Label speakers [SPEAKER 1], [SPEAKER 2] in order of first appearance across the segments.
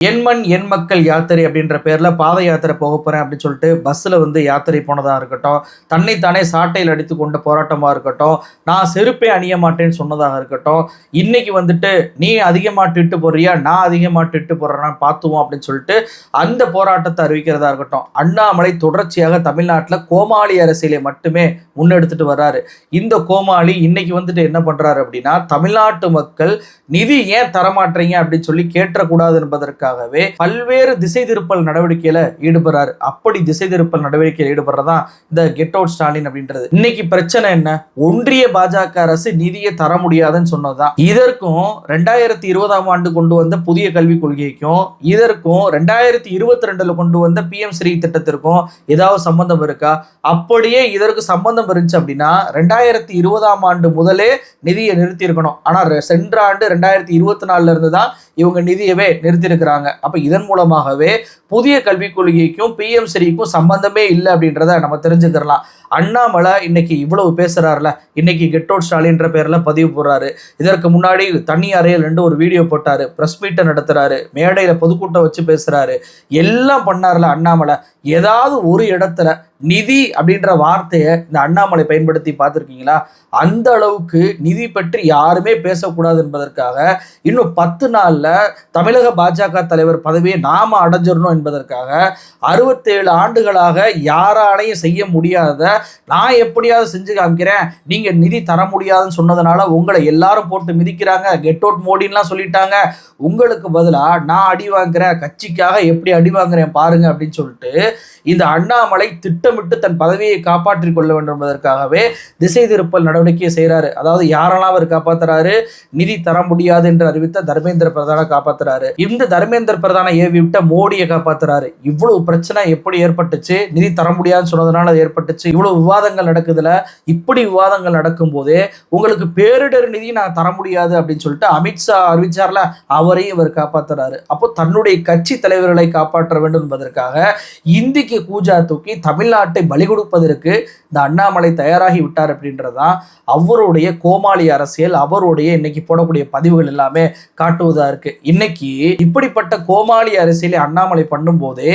[SPEAKER 1] எண்மண் எண் மக்கள் யாத்திரை அப்படின்ற பேரில் பாத யாத்திரை போக போகிறேன் அப்படின்னு சொல்லிட்டு பஸ்ஸில் வந்து யாத்திரை போனதாக இருக்கட்டும் தன்னைத்தானே சாட்டையில் அடித்து கொண்ட போராட்டமாக இருக்கட்டும் நான் செருப்பே அணிய மாட்டேன்னு சொன்னதாக இருக்கட்டும் இன்றைக்கி வந்துட்டு நீ அதிகமாக இட்டு போடுறியா நான் அதிகமாக இட்டு போடுறேன்னா பார்த்துவோம் அப்படின்னு சொல்லிட்டு அந்த போராட்டத்தை அறிவிக்கிறதா இருக்கட்டும். அண்ணாமலை தொடர்ச்சியாக தமிழ்நாட்டில் கோமாளி அரசியலை மட்டுமே முன்னெடுத்துட்டு வர்றாரு. இந்த கோமாளி இன்னைக்கு வந்துட்டு என்ன பண்ணுறாரு அப்படின்னா தமிழ்நாட்டு மக்கள் நிதி ஏன் தரமாட்டீங்க அப்படின்னு சொல்லி கேட்டக்கூடாது என்பதற்காகவே பல்வேறு திசை திருப்பல் நடவடிக்கையில ஈடுபடுறாரு. அப்படி திசை திருப்பல் நடவடிக்கையில் ஈடுபடுறதான் இந்த கெட் அவுட் ஸ்டாலின் அப்படின்றது. இன்னைக்கு பிரச்சனை என்ன? ஒன்றிய பாஜக அரசு நிதியை தர முடியாதுன்னு சொன்னதுதான். இதற்கும் ரெண்டாயிரத்தி இருபதாம் ஆண்டு கொண்டு வந்த புதிய கல்விக் கொள்கைக்கும் இதற்கும் ரெண்டாயிரத்தி இருபத்தி ரெண்டுல கொண்டு வந்த பிஎம் ஸ்ரீ திட்டத்திற்கும் ஏதாவது சம்பந்தம் இருக்கா? அப்படியே இதற்கு சம்பந்தம் இருந்துச்சு அப்படின்னா ரெண்டாயிரத்தி இருபதாம் ஆண்டு முதலே நிதியை நிறுத்தி இருக்கணும் ஆனா சென்ற ஆண்டு ரெண்டாயிரத்தி இருபத்தி நாலுல இருந்து தான் இவங்க நிதியவே சொல்கிறாங்க அப்போ இதன் மூலமாகவே புதிய கல்விக் கொள்கைக்கும் பிஎம் ஸ்ரீக்கும் சம்பந்தமே இல்லை அப்படின்றத நம்ம தெரிஞ்சுக்கிறலாம். அண்ணாமலை இன்னைக்கு இவ்வளவு பேசுறாருல இன்னைக்கு கெட்டோட் ஸ்டாலின்ற பேர்ல பதிவு போடுறாரு. இதற்கு முன்னாடி தனி அறையில் ரெண்டு ஒரு வீடியோ போட்டாரு பிரஸ் மீட்டை நடத்துறாரு மேடையில் பொதுக்கூட்டம் வச்சு பேசுறாரு. எல்லாம் பண்ணார்ல அண்ணாமலை. ஏதாவது ஒரு இடத்துல நிதி அப்படின்ற வார்த்தையை இந்த அண்ணாமலை பயன்படுத்தி பார்த்துருக்கீங்களா? அந்த அளவுக்கு நிதி பற்றி யாருமே பேசக்கூடாது என்பதற்காக இன்னும் பத்து நாளில் தமிழக பாஜக தலைவர் பதவியை நாம் அடைஞ்சிடணும் என்பதற்காக அறுபத்தேழு ஆண்டுகளாக யாராலையும் செய்ய முடியாத நான் எப்படியாவது செஞ்சு காமிக்கிறேன். நீங்கள் நிதி தர முடியாதுன்னு சொன்னதுனால உங்களை எல்லாரும் போட்டு மிதிக்கிறாங்க. கெட் அவுட் மோடின்லாம் சொல்லிட்டாங்க. உங்களுக்கு பதிலாக நான் அடி வாங்குறேன். கட்சிக்காக எப்படி அடி வாங்குறேன் பாருங்க அப்படின்னு சொல்லிட்டு இந்த அண்ணாமலை திட்டமிட்டு தன் பதவியை காப்பாற்றிக் கொள்ள வேண்டும் என்பதற்காகவே திசை திருப்பல் நடவடிக்கையை செய்கிறாரு. அதாவது யாரெல்லாம் அவர் காப்பாத்துறாரு? நிதி தர முடியாது என்று அறிவித்த தர்மேந்திர பிரதான காப்பாத்துறாரு. இந்த தர்மேந்திர பிரதான ஏவி விட்ட மோடியை காப்பாத்துறாரு. இவ்வளவு பிரச்சனை எப்படி ஏற்பட்டுச்சு? நிதி தர முடியாதுன்னு சொன்னதுனால அது ஏற்பட்டுச்சு. இவ்வளவு விவாதங்கள் நடக்குதுல. இப்படி விவாதங்கள் நடக்கும் போதே உங்களுக்கு பேரிடர் நிதி நான் தர முடியாது அப்படின்னு சொல்லிட்டு அமித்ஷா அறிவிச்சார்ல அவரையும் இவர் காப்பாத்துறாரு. அப்போ தன்னுடைய கட்சி தலைவர்களை காப்பாற்ற வேண்டும் என்பதற்காக இந்திக்கு கூஜா தூக்கி தமிழ்நாடு தமிழ்நாட்டை பலி கொடுப்பதற்கு இந்த அண்ணாமலை தயாராகி விட்டார் அப்படின்றதான் அவருடைய கோமாளி அரசியல் அவருடைய இன்னைக்கு போடக்கூடிய பதிவுகள் எல்லாமே காட்டுவதா இருக்கு. இன்னைக்கு இப்படிப்பட்ட கோமாளி அரசியலை அண்ணாமலை பண்ணும்போது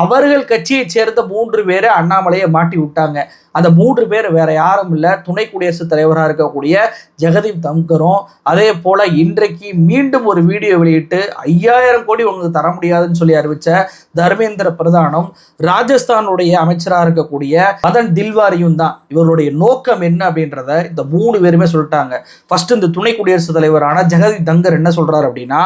[SPEAKER 1] அவர்கள் கட்சியை சேர்ந்த மூன்று பேரை அண்ணாமலையை மாட்டி விட்டாங்க. அந்த மூன்று பேர் வேற யாரும் இல்லை. துணை குடியரசுத் தலைவராக இருக்கக்கூடிய ஜெகதீப் தம்கரும் அதே போல இன்றைக்கு மீண்டும் ஒரு வீடியோ வெளியிட்டு ஐயாயிரம் கோடி உங்களுக்கு தர முடியாதுன்னு சொல்லி அறிவிச்ச தர்மேந்திர பிரதானும் ராஜஸ்தானுடைய அமைச்சராக இருக்கக்கூடிய மதன் தில்வாரியும் தான். இவருடைய நோக்கம் என்ன அப்படின்றத இந்த மூணு பேருமே சொல்லிட்டாங்க. ஃபர்ஸ்ட் இந்த துணை குடியரசுத் தலைவரான ஜெகதீப் தங்கர் என்ன சொல்றாரு அப்படின்னா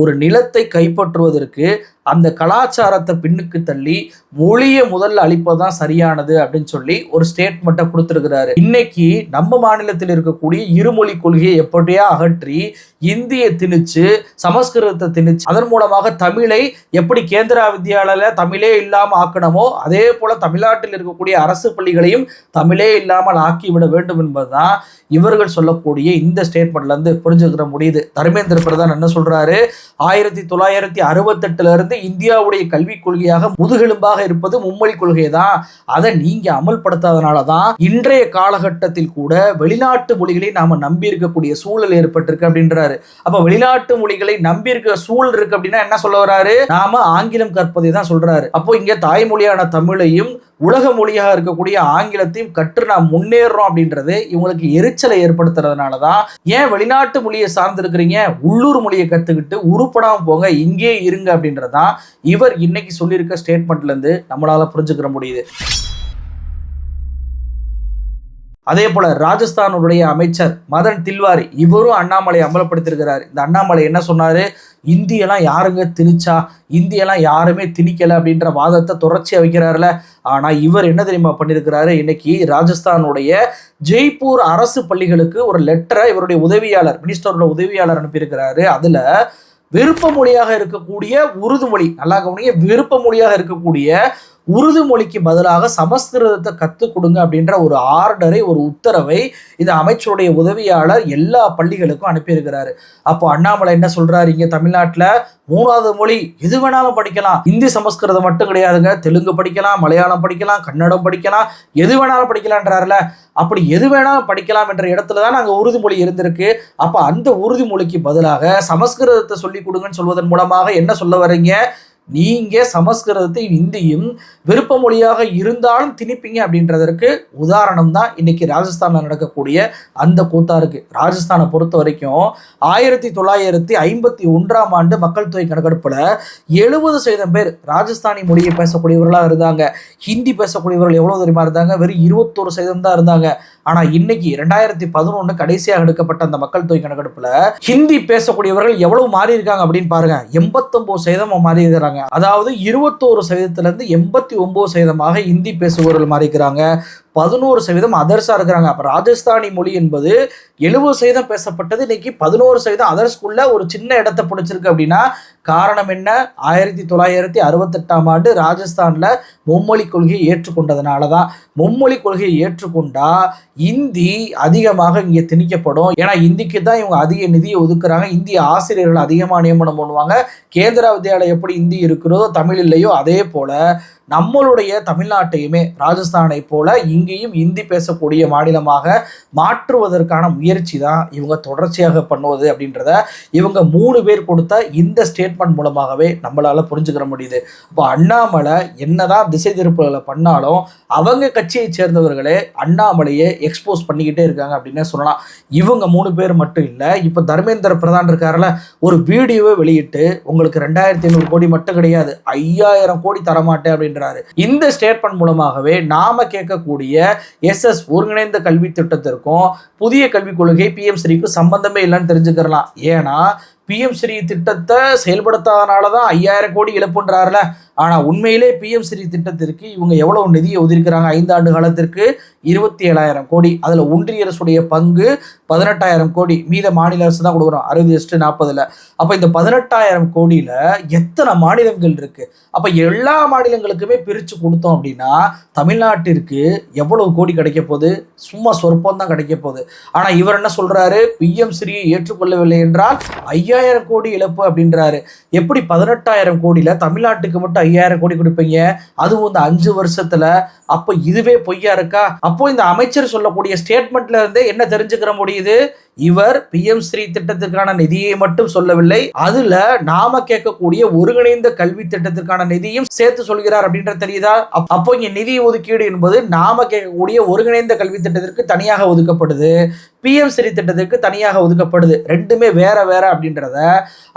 [SPEAKER 1] ஒரு நிலத்தை கைப்பற்றுவதற்கு அந்த கலாச்சாரத்தை பின்னுக்கு தள்ளி மொழியை முதல்ல அழிப்பதுதான் சரியானது அப்படின்னு சொல்லி ஒரு ஸ்டேட்மெண்ட்டை கொடுத்துருக்கிறாரு. இன்னைக்கு நம்ம மாநிலத்தில் இருக்கக்கூடிய இருமொழி கொள்கையை எப்படியா அகற்றி இந்தியை திணிச்சு சமஸ்கிருதத்தை திணிச்சு அதன் மூலமாக தமிழை எப்படி கேந்திரா வித்யாலயில தமிழே இல்லாமல் ஆக்கணுமோ அதே போல தமிழ்நாட்டு தமிழ்நாட்டில் இருக்கக்கூடிய அரசு பள்ளிகளையும் தமிழே இல்லாமல் ஆக்கிவிட வேண்டும் என்பதுதான் இவர்கள் சொல்லக்கூடிய இந்த ஸ்டேட்மெண்ட்லேருந்து புரிஞ்சுக்கிற முடியுது. தர்மேந்திர பிரதான் என்ன சொல்றாரு? ஆயிரத்தி தொள்ளாயிரத்தி அறுபத்தெட்டுல இருந்து இந்தியாவுடைய கல்விக் கொள்கையாக முதுகெலும்பாக இருப்பது மும்மொழி கொள்கை தான் அதை நீங்க அமல்படுத்தாதனால தான் இன்றைய காலகட்டத்தில் கூட வெளிநாட்டு மொழிகளை நாம நம்பி இருக்கக்கூடிய சூழல் ஏற்பட்டிருக்கு அப்படின்றாரு. அப்போ வெளிநாட்டு மொழிகளை நம்பி இருக்க சூழல் இருக்கு அப்படின்னா என்ன சொல்ல வராரு? நாம ஆங்கிலம் கற்பதை தான் சொல்றாரு. அப்போ இங்க தாய்மொழியான தமிழையும் உலக மொழியாக இருக்கக்கூடிய ஆங்கிலத்தையும் கற்று நாம் முன்னேறுறோம் அப்படின்றது இவங்களுக்கு எரிச்சலை ஏற்படுத்துறதுனால தான் ஏன் வெளிநாட்டு மொழியை சார்ந்திருக்கிறீங்க? உள்ளூர் மொழியை கற்றுக்கிட்டு உருப்படாமல் போங்க இங்கே இருங்க அப்படின்றதான் இவர் இன்னைக்கு சொல்லியிருக்க ஸ்டேட்மெண்ட்ல இருந்து நம்மளால புரிஞ்சுக்கிற முடியுது. அதே போல ராஜஸ்தானுடைய அமைச்சர் மதன் தில்வாரி இவரும் அண்ணாமலை அமலப்படுத்திருக்கிறார் இந்த அண்ணாமலை என்ன சொன்னாரு? இந்தியெல்லாம் யாருங்க திணிச்சா? இந்தியெல்லாம் யாருமே திணிக்கல அப்படின்ற வாதத்தை தொடர்ச்சியா வைக்கிறாருல. ஆனா இவர் என்ன தெரியுமா பண்ணியிருக்கிறாரு இன்னைக்கு ராஜஸ்தானுடைய ஜெய்ப்பூர் அரசு பள்ளிகளுக்கு ஒரு லெட்டரை இவருடைய உதவியாளர் மினிஸ்டரோட உதவியாளர் அனுப்பியிருக்கிறாரு. அதுல விருப்ப மொழியாக இருக்கக்கூடிய உருது மொழி நல்லா கவனிங்க விருப்ப மொழியாக இருக்கக்கூடிய உருது மொழிக்கு பதிலாக சமஸ்கிருதத்தை கற்றுக் கொடுங்க அப்படின்ற ஒரு ஆர்டரை ஒரு உத்தரவை இந்த அமைச்சருடைய உதவியாளர் எல்லா பள்ளிகளுக்கும் அனுப்பியிருக்கிறாரு. அப்போ அண்ணாமலை என்ன சொல்றாரு? இங்க தமிழ்நாட்டில் மூணாவது மொழி எது வேணாலும் படிக்கலாம். இந்தி சமஸ்கிருதம் மட்டும் கிடையாதுங்க. தெலுங்கு படிக்கலாம் மலையாளம் படிக்கலாம் கன்னடம் படிக்கலாம் எது வேணாலும் படிக்கலான்றாருல அப்படி எது வேணாலும் படிக்கலாம் என்ற இடத்துல தான் அங்கே உறுதிமொழி இருந்திருக்கு. அப்போ அந்த உறுதிமொழிக்கு பதிலாக சமஸ்கிருதத்தை சொல்லி கொடுங்கன்னு சொல்வதன் மூலமாக என்ன சொல்ல வர்றீங்க நீங்கள் சமஸ்கிருதத்தை இந்தியும் விருப்ப மொழியாக இருந்தாலும் திணிப்பீங்க அப்படின்றதற்கு உதாரணம் தான் இன்னைக்கு ராஜஸ்தானில் நடக்கக்கூடிய அந்த கூத்தா இருக்குது ராஜஸ்தானை பொறுத்த வரைக்கும் ஆயிரத்தி தொள்ளாயிரத்தி ஐம்பத்தி ஒன்றாம் ஆண்டு மக்கள் தொகை கணக்கெடுப்பில் எழுபது சதவீதம் பேர் ராஜஸ்தானி மொழியை பேசக்கூடியவர்களாக இருந்தாங்க. ஹிந்தி பேசக்கூடியவர்கள் எவ்வளோ தெரியுமா இருந்தாங்க? வெறும் இருபத்தோரு சதவீதம் தான் இருந்தாங்க. ஆனா இன்னைக்கு ரெண்டாயிரத்தி பதினொன்று கடைசியாக எடுக்கப்பட்ட அந்த மக்கள் தொகை கணக்கெடுப்புல ஹிந்தி பேசக்கூடியவர்கள் எவ்வளவு மாறி இருக்காங்க அப்படின்னு பாருங்க. எண்பத்தொன்பது சதவீதம் மாறி இருக்கிறாங்க. அதாவது இருபத்தோரு சதவீதத்துல இருந்து எண்பத்தி ஒன்பது சதவீதமாக ஹிந்தி பேசுபவர்கள் மாறிக்கிறாங்க பதினோரு சதவீதம் அதர்ஸாக இருக்கிறாங்க. அப்போ ராஜஸ்தானி மொழி என்பது எழுபது சதவீதம் பேசப்பட்டது. இன்னைக்கு பதினோரு சதவீதம் அதர்ஸ்குள்ள ஒரு சின்ன இடத்தை பிடிச்சிருக்கு அப்படின்னா காரணம் என்ன? ஆயிரத்தி தொள்ளாயிரத்தி அறுபத்தெட்டாம் ஆண்டு ராஜஸ்தானில் மும்மொழி கொள்கையை ஏற்றுக்கொண்டதுனால தான் மும்மொழி கொள்கையை ஏற்றுக்கொண்டா இந்தி அதிகமாக இங்கே திணிக்கப்படும். ஏன்னா இந்திக்கு தான் இவங்க அதிக நிதியை ஒதுக்குறாங்க. இந்திய ஆசிரியர்கள் அதிகமாக நியமனம் பண்ணுவாங்க. கேந்திரா வித்யாலயம் எப்படி இந்தி இருக்கிறதோ தமிழ் இல்லையோ அதே போல் நம்மளுடைய தமிழ்நாட்டையுமே ராஜஸ்தானை போல இங்கேயும் இந்தி பேசக்கூடிய மாநிலமாக மாற்றுவதற்கான முயற்சி தான் இவங்க தொடர்ச்சியாக பண்ணுவது அப்படின்றத இவங்க மூணு பேர் கொடுத்த இந்த ஸ்டேட்மெண்ட் மூலமாகவே நம்மளால் புரிஞ்சுக்கிற முடியுது. இப்போ அண்ணாமலை என்னதான் திசை திருப்புகளை பண்ணாலும் அவங்க கட்சியை சேர்ந்தவர்களே அண்ணாமலையை எக்ஸ்போஸ் பண்ணிக்கிட்டே இருக்காங்க அப்படின்னு சொல்லலாம். இவங்க மூணு பேர் மட்டும் இல்லை இப்போ தர்மேந்திர பிரதான் இருக்காரில் ஒரு வீடியோவை வெளியிட்டு உங்களுக்கு ரெண்டாயிரத்தி ஐநூறு கோடி மட்டும் கிடையாது ஐயாயிரம் கோடி தரமாட்டேன் அப்படின்றாரு. இந்த ஸ்டேட்மெண்ட் மூலமாகவே நாம கேட்கக்கூடிய எஸ்எஸ் ஒருங்கிணைந்த கல்வி திட்டத்திற்கும் புதிய கல்விக் கொள்கை பிஎம் ஸ்ரீக்கும் சம்பந்தமே இல்லைன்னு தெரிஞ்சுக்கிறலாம். ஏன்னா பிஎம் ஸ்ரீ திட்டத்தை செயல்படுத்தாதனால தான் ஐயாயிரம் கோடி இழப்புன்றாருல. ஆனால் உண்மையிலே பிஎம் ஸ்ரீ திட்டத்திற்கு இவங்க எவ்வளவு நிதியை ஒதுக்கிறாங்க ஐந்து ஆண்டு காலத்திற்கு இருபத்தி ஏழாயிரம் கோடி. அதில் ஒன்றிய அரசுடைய பங்கு பதினெட்டாயிரம் கோடி. மீத மாநில அரசு தான் கொடுக்குறோம். அறுபது எஸ்ட்டு நாற்பதில். அப்போ இந்த பதினெட்டாயிரம் கோடியில் எத்தனை மாநிலங்கள் இருக்குது அப்போ எல்லா மாநிலங்களுக்குமே பிரித்து கொடுத்தோம் அப்படின்னா தமிழ்நாட்டிற்கு எவ்வளவு கோடி கிடைக்க போகுது? சும்மா சொற்பம் தான் கிடைக்க போகுது. ஆனால் இவர் என்ன சொல்கிறாரு பிஎம் ஸ்ரீயை ஏற்றுக்கொள்ளவில்லை என்றால் ஐயாயிரம் கோடி இழப்பு அப்படின்றாரு. எப்படி பதினெட்டாயிரம் கோடியில் தமிழ்நாட்டுக்கு மட்டும் ஐயாயிரம் கோடி கொடுப்பீங்க? அதுவும் இந்த அஞ்சு வருஷத்துல. அப்போ இதுவே பொய்யா இருக்கா? அப்போ இந்த அமைச்சர் சொல்லக்கூடிய ஸ்டேட்மெண்ட்ல இருந்தே என்ன தெரிஞ்சுக்கிற முடியுது? இவர் பி எம் ஸ்ரீ திட்டத்திற்கான நிதியை மட்டும் சொல்லவில்லை. அதுல நாம கேட்கக்கூடிய ஒருங்கிணைந்த கல்வி திட்டத்திற்கான நிதியும் சேர்த்து சொல்கிறார் அப்படின்ற தெரியுதா? அப்போ இங்க நிதி ஒதுக்கீடு என்பது நாம கேட்கக்கூடிய ஒருங்கிணைந்த கல்வி திட்டத்திற்கு தனியாக ஒதுக்கப்படுது. பிஎம் ஸ்ரீ திட்டத்திற்கு தனியாக ஒதுக்கப்படுது. ரெண்டுமே வேற வேற அப்படின்றத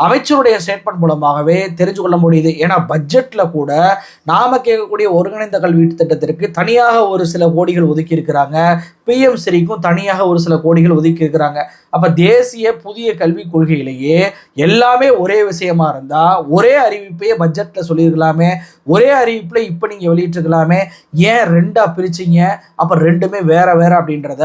[SPEAKER 1] அமைச்சருடைய ஸ்டேட்மெண்ட் மூலமாகவே தெரிஞ்சு கொள்ள முடியுது. ஏன்னா பட்ஜெட்டில் கூட நாம கேட்கக்கூடிய ஒருங்கிணைந்த கல்வி திட்டத்திற்கு தனியாக ஒரு சில கோடிகள் ஒதுக்கி இருக்கிறாங்க பிஎம் ஸ்ரீக்கும் தனியாக ஒரு சில கோடிகள் ஒதுக்கி இருக்கிறாங்க அப்போ தேசிய புதிய கல்விக் கொள்கையிலேயே எல்லாமே ஒரே விஷயமா இருந்தால் ஒரே அறிவிப்பையே பட்ஜெட்டில் சொல்லியிருக்கலாமே ஒரே அறிவிப்பில் இப்போ நீங்கள் வெளியிட்டிருக்கலாமே ஏன் ரெண்டாக பிரிச்சீங்க? அப்போ ரெண்டுமே வேற வேற அப்படின்றத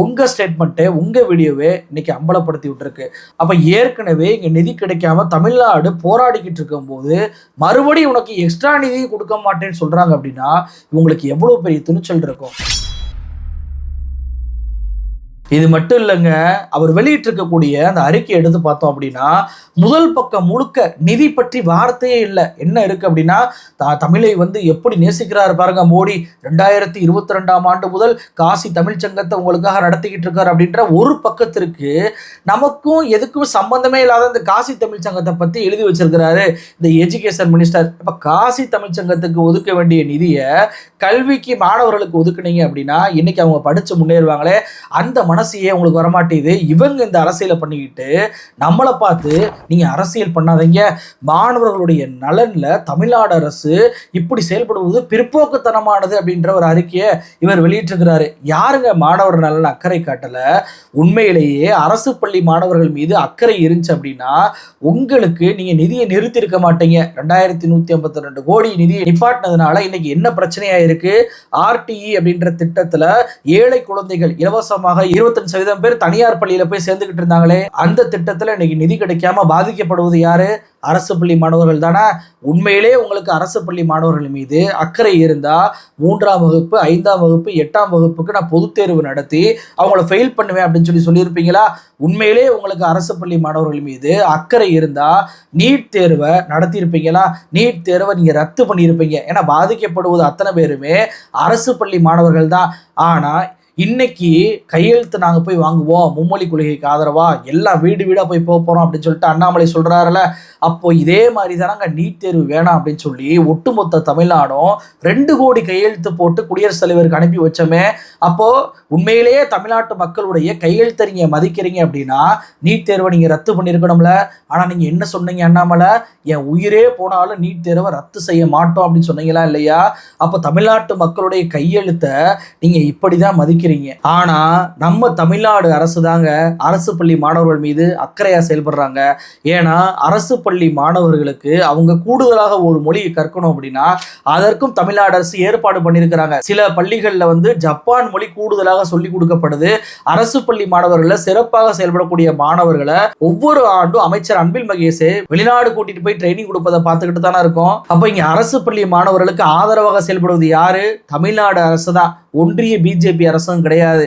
[SPEAKER 1] உங்கள் ஸ்டேட்மெண்ட்டு உங்கள் வீடியோவே இன்னைக்கு அம்பலப்படுத்தி விட்டுருக்கு. அப்போ ஏற்கனவே இங்கே நிதி கிடைக்காம தமிழ்நாடு போராடிக்கிட்டு இருக்கும்போது மறுபடியும் உனக்கு எக்ஸ்ட்ரா நிதி கொடுக்க மாட்டேன்னு சொல்கிறாங்க அப்படின்னா இவங்களுக்கு எவ்வளோ பெரிய துணிச்சல் இருக்கும்? இது மட்டும் இல்லைங்க அவர் வெளியிட்டிருக்கக்கூடிய அந்த அறிக்கை எடுத்து பார்த்தோம் அப்படின்னா முதல் பக்கம் முழுக்க நிதி பற்றி வார்த்தையே இல்லை. என்ன இருக்கு அப்படின்னா த- தமிழை வந்து எப்படி நேசிக்கிறார் பாருங்க மோடி. ரெண்டாயிரத்தி இருபத்தி ரெண்டாம் ஆண்டு முதல் காசி தமிழ் சங்கத்தை உங்களுக்காக நடத்திக்கிட்டு இருக்கார் அப்படின்ற ஒரு பக்கத்திற்கு நமக்கும் எதுக்கும் சம்பந்தமே இல்லாத இந்த காசி தமிழ் சங்கத்தை பற்றி எழுதி வச்சிருக்கிறாரு இந்த எஜுகேஷன் மினிஸ்டர். இப்போ காசி தமிழ் சங்கத்துக்கு ஒதுக்க வேண்டிய நிதியை கல்விக்கு மாணவர்களுக்கு ஒதுக்குனீங்க அப்படின்னா இன்னைக்கு அவங்க படித்து முன்னேறுவாங்களே. அந்த மனசையே உங்களுக்கு வரமாட்டேது இவங்க இந்த அரசியலை பண்ணிக்கிட்டு நம்மளை பார்த்து நீங்கள் அரசியல் பண்ணாதீங்க. மாணவர்களுடைய நலனில் தமிழ்நாடு அரசு இப்படி செயல்படுவது பிற்போக்குத்தனமானது அப்படின்ற ஒரு அறிக்கையை இவர் வெளியிட்டிருக்கிறாரு. யாருங்க மாணவர் நலன் அக்கறை காட்டலை? உண்மையிலேயே அரசு பள்ளி மாணவர்கள் மீது அக்கறை இருந்துச்சு அப்படின்னா உங்களுக்கு நீங்கள் நிதியை நிறுத்தி இருக்க மாட்டீங்க. ரெண்டாயிரத்தி நூற்றி ஐம்பத்தி ரெண்டு கோடி நிதியை நிப்பாட்டினதுனால இன்னைக்கு என்ன பிரச்சனையாக இருக்குது ஆர்டிஇ அப்படின்ற திட்டத்தில் ஏழை குழந்தைகள் இலவசமாக இருபத்தஞ்சு சதவீதம் பேர் தனியார் பள்ளியில போய் சேர்ந்துகிட்டு இருந்தாங்களே அந்த திட்டத்துல இன்னைக்கு நிதி கிடைக்காம பாதிக்கப்படுவது யாரு? அரசு பள்ளி மாணவர்கள் தானே. உண்மையிலே உங்களுக்கு அரசு பள்ளி மாணவர்கள் மீது அக்கறை இருந்தா மூன்றாம் வகுப்பு ஐந்தாம் வகுப்பு எட்டாம் வகுப்புக்கு நான் பொதுத் தேர்வு நடத்தி அவங்கள ஃபெயில் பண்ணுவேன் அப்படின்னு சொல்லி சொல்லியிருப்பீங்களா? உண்மையிலே உங்களுக்கு அரசு பள்ளி மாணவர்கள் மீது அக்கறை இருந்தா நீட் தேர்வை நடத்தியிருப்பீங்களா? நீட் தேர்வை நீங்க ரத்து பண்ணியிருப்பீங்க. ஏன்னா பாதிக்கப்படுவது அத்தனை பேருமே அரசு பள்ளி மாணவர்கள் தான். ஆனா இன்னைக்கு கையெழுத்து நாங்கள் போய் வாங்குவோம். மும்மொழி கொள்கைக்கு ஆதரவா? எல்லாம் வீடு வீடாக போய் போக போகிறோம் அப்படின்னு சொல்லிட்டு அண்ணாமலை சொல்கிறாருல அப்போ இதே மாதிரி தானங்க நீட் தேர்வு வேணாம் அப்படின்னு சொல்லி ஒட்டுமொத்த தமிழ்நாடும் ரெண்டு கோடி கையெழுத்து போட்டு குடியரசுத் தலைவருக்கு அனுப்பி வச்சோமே. அப்போது உண்மையிலேயே தமிழ்நாட்டு மக்களுடைய கையெழுத்தை நீங்கள் மதிக்கிறீங்க அப்படின்னா நீட் தேர்வை நீங்கள் ரத்து பண்ணியிருக்கணும்ல. ஆனால் நீங்கள் என்ன சொன்னீங்க அண்ணாமலை? என் உயிரே போனாலும் நீட் தேர்வை ரத்து செய்ய மாட்டோம் அப்படின்னு சொன்னீங்களா இல்லையா? அப்போ தமிழ்நாட்டு மக்களுடைய கையெழுத்தை நீங்கள் இப்படி தான் மதிக்க நினைக்கிறீங்க? ஆனா நம்ம தமிழ்நாடு அரசு தாங்க அரசு பள்ளி மாணவர்கள் மீது அக்கறையா செயல்படுறாங்க. ஏன்னா அரசு பள்ளி மாணவர்களுக்கு அவங்க கூடுதலாக ஒரு மொழியை கற்கணும் அப்படின்னா அதற்கும் தமிழ்நாடு அரசு ஏற்பாடு பண்ணியிருக்கிறாங்க. சில பள்ளிகளில் வந்து ஜப்பான் மொழி கூடுதலாக சொல்லிக் கொடுக்கப்படுது. அரசு பள்ளி மாணவர்களை சிறப்பாக செயல்படக்கூடிய மாணவர்களை ஒவ்வொரு ஆண்டும் அமைச்சர் அன்பில் மகேஷ் வெளிநாடு கூட்டிட்டு போய் ட்ரைனிங் கொடுப்பதை பார்த்துக்கிட்டு தானே இருக்கும். அப்போ இங்க அரசு பள்ளி மாணவர்களுக்கு ஆதரவாக செயல்படுவது யாரு? தமிழ்நாடு அரசு தான். ஒன்றிய பிஜேபி அரசும் கிடையாது.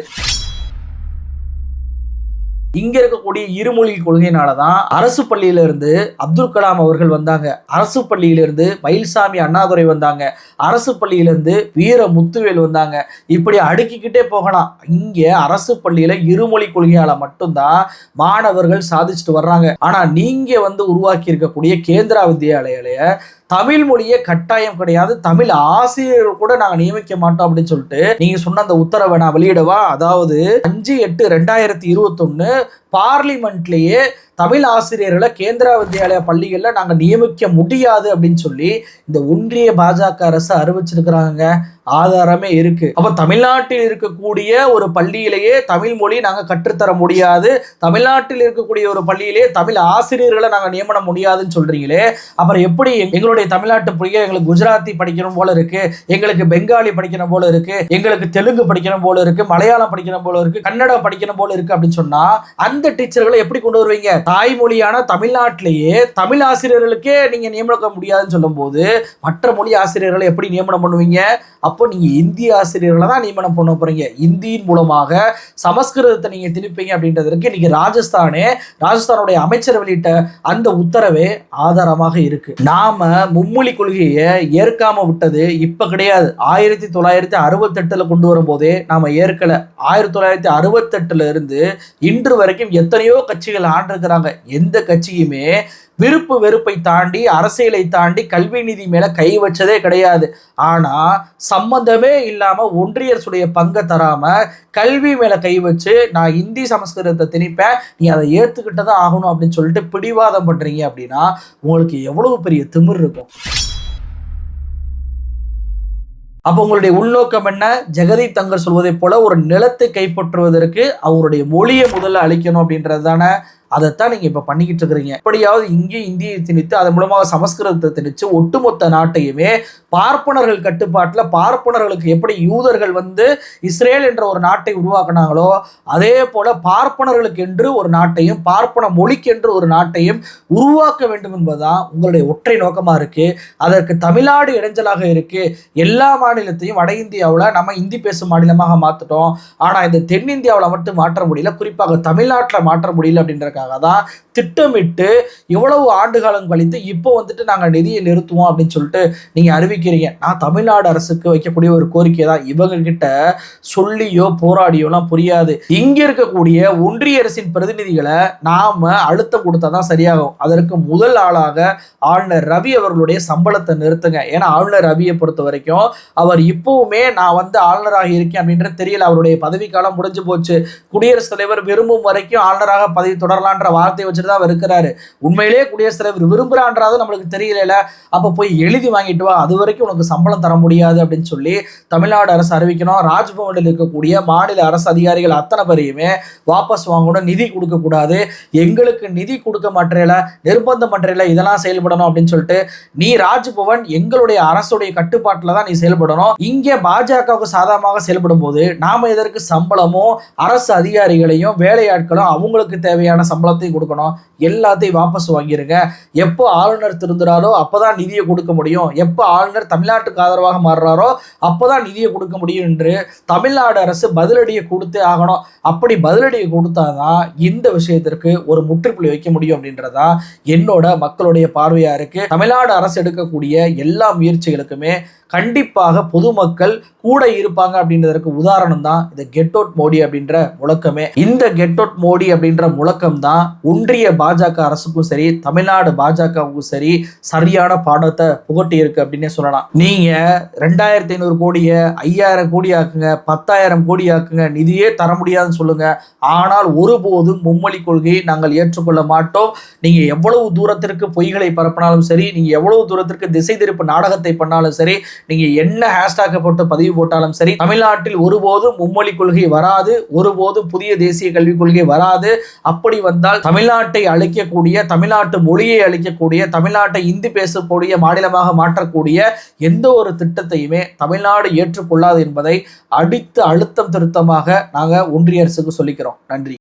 [SPEAKER 1] இங்க இருக்கக்கூடிய இருமொழி கொள்கையினால தான் அரசு பள்ளியில இருந்து அப்துல் கலாம் அவர்கள் வந்தாங்க. அரசு பள்ளியில இருந்து மயில்சாமி அண்ணாதுரை வந்தாங்க. அரசு பள்ளியில இருந்து வீர முத்துவேல் வந்தாங்க. இப்படி அடுக்கிக்கிட்டே போகலாம். இங்க அரசு பள்ளியில இருமொழி கொள்கையால மட்டும்தான் மாணவர்கள் சாதிச்சுட்டு வர்றாங்க. ஆனா நீங்க வந்து உருவாக்கி இருக்கக்கூடிய கேந்திரா வித்யாலயாலய தமிழ் மொழியே கட்டாயம் கிடையாது. தமிழ் ஆசிரியர் கூட நாங்க நியமிக்க மாட்டோம் அப்படின்னு சொல்லிட்டு நீங்க சொன்ன அந்த உத்தரவை நான் வெளியிடவா? அதாவது அஞ்சு எட்டு ரெண்டாயிரத்தி இருபத்தொன்னு பார்லிமெண்ட்லேயே தமிழ் ஆசிரியர்களை கேந்திரா வித்யாலய பள்ளிகளில் நாங்கள் நியமிக்க முடியாது அப்படின்னு சொல்லி இந்த ஒன்றிய பாஜக அரசு அறிவிச்சிருக்கிறாங்க ஆதாரமே இருக்கு. அப்போ தமிழ்நாட்டில் இருக்கக்கூடிய ஒரு பள்ளியிலேயே தமிழ் மொழி நாங்கள் கற்றுத்தர முடியாது. தமிழ்நாட்டில் இருக்கக்கூடிய ஒரு பள்ளியிலே தமிழ் ஆசிரியர்களை நாங்கள் நியமனம் முடியாதுன்னு சொல்றீங்களே அப்புறம் எப்படி எங்களுடைய தமிழ்நாட்டு பிள்ளைங்க எங்களுக்கு குஜராத்தி படிக்கணும் போல இருக்கு எங்களுக்கு பெங்காலி படிக்கணும் போல இருக்கு எங்களுக்கு தெலுங்கு படிக்கணும் போல இருக்கு மலையாளம் படிக்கணும் போல இருக்கு கன்னடம் படிக்கணும் போல இருக்கு அப்படின்னு சொன்னா அந்த டீச்சர்களை எப்படி கொண்டு வருவீங்க? தாய்மொழியான தமிழ்நாட்டிலேயே தமிழ் ஆசிரியர்களுக்கே நீங்க நியமனம் முடியாதுன்னு சொல்லும்போது மற்ற மொழி ஆசிரியர்களை எப்படி நியமனம் பண்ணுவீங்க? அப்போ நீங்க இந்திய ஆசிரியர்களை தான் நியமனம் பண்ண போறீங்க. இந்தியின் மூலமாக சமஸ்கிருதத்தை நீங்க திணிப்பீங்க அப்படின்றதற்கு இன்னைக்கு ராஜஸ்தானே ராஜஸ்தானுடைய அமைச்சர் வெளியிட்ட அந்த உத்தரவே ஆதாரமாக இருக்கு. நாம மும்மொழி கொள்கையை ஏற்காம விட்டது இப்ப கிடையாது. ஆயிரத்தி தொள்ளாயிரத்தி அறுபத்தெட்டில் கொண்டு வரும்போதே நாம ஏற்கல. ஆயிரத்தி தொள்ளாயிரத்தி அறுபத்தெட்டில் இருந்து இன்று வரைக்கும் எத்தனையோ கட்சிகள் ஆண்டிருக்கிறாங்க. எந்த கட்சியுமே விருப்பு வெறுப்பை தாண்டி அரசியலை தாண்டி கல்வி நிதி மேலே கை வச்சதே கிடையாது. ஆனால் சம்பந்தமே இல்லாமல் ஒன்றியர்ஸுடைய பங்கை தராமல் கல்வி மேலே கை வச்சு நான் இந்தி சமஸ்கிருதத்தை திணிப்பேன் நீ அதை ஏற்றுக்கிட்டதான் ஆகணும் அப்படின்னு சொல்லிட்டு பிடிவாதம் பண்ணுறீங்க அப்படின்னா உங்களுக்கு எவ்வளவு பெரிய திமிர் இருக்கும். அப்போ உங்களுடைய உள்நோக்கம் என்ன? ஜெகதி தங்கர் சொல்வதைப் போல ஒரு நிலத்தை கைப்பற்றுவதற்கு அவருடைய மொழியை முதல்ல அழிக்கணும் அப்படின்றது தானே? அதைத்தான் நீங்க இப்ப பண்ணிக்கிட்டு இருக்கிறீங்க. எப்படியாவது இங்கே இந்தியை திணித்து அதன் மூலமாக சமஸ்கிருதத்தை திணிச்சு ஒட்டுமொத்த நாட்டையுமே பார்ப்பனர்கள் கட்டுப்பாட்டில் பார்ப்பனர்களுக்கு எப்படி யூதர்கள் வந்து இஸ்ரேல் என்ற ஒரு நாட்டை உருவாக்குனாங்களோ அதே போல பார்ப்பனர்களுக்கு என்று ஒரு நாட்டையும் பார்ப்பன மொழிக்கென்று ஒரு நாட்டையும் உருவாக்க வேண்டும் என்பதுதான் உங்களுடைய ஒற்றை நோக்கமாக இருக்கு. அதற்கு தமிழ்நாடு இடைஞ்சலாக இருக்கு. எல்லா மாநிலத்தையும் வட இந்தியாவில் நம்ம இந்தி பேசும் மாநிலமாக மாற்றிட்டோம் ஆனால் இந்த தென்னிந்தியாவில் மட்டும் மாற்ற முடியல. குறிப்பாக தமிழ்நாட்டில் மாற்ற முடியல அப்படின்றக்காக தான் திட்டமிட்டு இவ்வளவு ஆண்டு காலம் கழித்து இப்போ வந்துட்டு நாங்கள் நிதியை நிறுத்துவோம் அப்படின்னு சொல்லிட்டு நீங்கள் நீங்க வைக்கிறீங்க நான் தமிழ்நாடு அரசுக்கு வைக்கக்கூடிய ஒரு கோரிக்கை தான் இவங்க கிட்ட சொல்லியோ போராடியோலாம் புரியாது. இங்க இருக்கக்கூடிய ஒன்றிய அரசின் பிரதிநிதிகளை நாம அழுத்தம் கொடுத்தா தான் சரியாகும். அதற்கு முதல் ஆளாக ஆளுநர் ரவி அவர்களுடைய சம்பளத்தை நிறுத்துங்க. ஏன்னா ஆளுநர் ரவியை பொறுத்த வரைக்கும் அவர் இப்பவுமே நான் வந்து ஆளுநராக இருக்கேன் அப்படின்றது தெரியல. அவருடைய பதவிக்காலம் முடிஞ்சு போச்சு. குடியரசுத் தலைவர் விரும்பும் வரைக்கும் ஆளுநராக பதவி தொடரலான்ற வார்த்தையை வச்சுட்டு தான் அவர் இருக்கிறாரு. உண்மையிலேயே குடியரசுத் தலைவர் விரும்புறான்றாது நம்மளுக்கு தெரியல அப்ப போய் எழுதி வாங்கிட்டு வா. அது வரைக்கும் உனக்கு சம்பளம் தர முடியாது அப்படின்னு சொல்லி தமிழ்நாடு அரசு அறிவிக்கணும். ராஜ்பவனில் இருக்கக்கூடிய மாநில அரசு அதிகாரிகள் அத்தனை பேரையுமே வாபஸ் வாங்கணும். நிதி கொடுக்கக்கூடாது எங்களுக்கு நிதி கொடுக்க மாட்டேல நிர்பந்தம் பண்றேல இதெல்லாம் செயல்படணும் அப்படின்னு சொல்லிட்டு நீ ராஜ்பவன் எங்களுடைய அரசுடைய கட்டுப்பாட்டில் தான் நீ செயல்படணும். இங்கே பாஜகவுக்கு சாதகமாக செயல்படும் போது நாம எதற்கு சம்பளமும் அரசு அதிகாரிகளையும் வேலையாட்களும் அவங்களுக்கு தேவையான சம்பளத்தையும் கொடுக்கணும். எல்லாத்தையும் வாபஸ் வாங்கிருங்க. எப்போ ஆளுநர் திருந்துறாரோ அப்போதான் நிதியை கொடுக்க முடியும். எப்போ ஆளுநர் தமிழ்நாட்டுக்கு ஆதரவாக மாறுறாரோ அப்போதான் நிதியை கொடுக்க முடியும் என்று தமிழ்நாடு அரசு பதிலடியை கொடுத்தே ஆகணும். அப்படி பதிலடியை கொடுத்தாதான் இந்த விஷயத்திற்கு ஒரு முற்றுப்புள்ளி வைக்க முடியும் அப்படின்றதா என்னோட மக்களுடைய பார்வையாக இருக்கு. தமிழ்நாடு அரசு எடுக்கக்கூடிய எல்லா முயற்சிகளுக்குமே கண்டிப்பாக பொதுமக்கள் கூட இருப்பாங்க அப்படின்றதற்கு உதாரணம் தான் இந்த கெட் அவுட் மோடி அப்படின்ற முழக்கமே. இந்த கெட் அவுட் மோடி அப்படின்ற முழக்கம் தான் ஒன்றிய பாஜக அரசுக்கும் சரி தமிழ்நாடு பாஜகவுக்கும் சரி சரியான பாடத்தை புகட்டி இருக்கு அப்படின்னே சொல்லலாம். நீங்க ரெண்டாயிரத்தி ஐநூறு கோடியை ஐயாயிரம் கோடி ஆக்குங்க பத்தாயிரம் கோடி ஆக்குங்க நிதியே தர முடியாதுன்னு சொல்லுங்க. ஆனால் ஒருபோதும் மும்மொழி கொள்கையை நாங்கள் ஏற்றுக்கொள்ள மாட்டோம். நீங்க எவ்வளவு தூரத்திற்கு பொய்களை பரப்பினாலும் சரி நீங்க எவ்வளவு தூரத்திற்கு திசை திருப்பு நாடகத்தை பண்ணாலும் சரி நீங்கள் என்ன ஹேஷ்டாக போட்டு பதிவு போட்டாலும் சரி தமிழ்நாட்டில் ஒருபோதும் மும்மொழி கொள்கை வராது ஒருபோதும் புதிய தேசிய கல்விக் கொள்கை வராது. அப்படி வந்தால் தமிழ்நாட்டை அழிக்கக்கூடிய தமிழ்நாட்டு மொழியை அழிக்கக்கூடிய தமிழ்நாட்டை இந்தி பேசக்கூடிய மாநிலமாக மாற்றக்கூடிய எந்த ஒரு திட்டத்தையுமே தமிழ்நாடு ஏற்றுக்கொள்ளாது என்பதை அடித்து அழுத்தம் திருத்தமாக நாங்கள் ஒன்றிய அரசுக்கு சொல்லிக்கிறோம். நன்றி.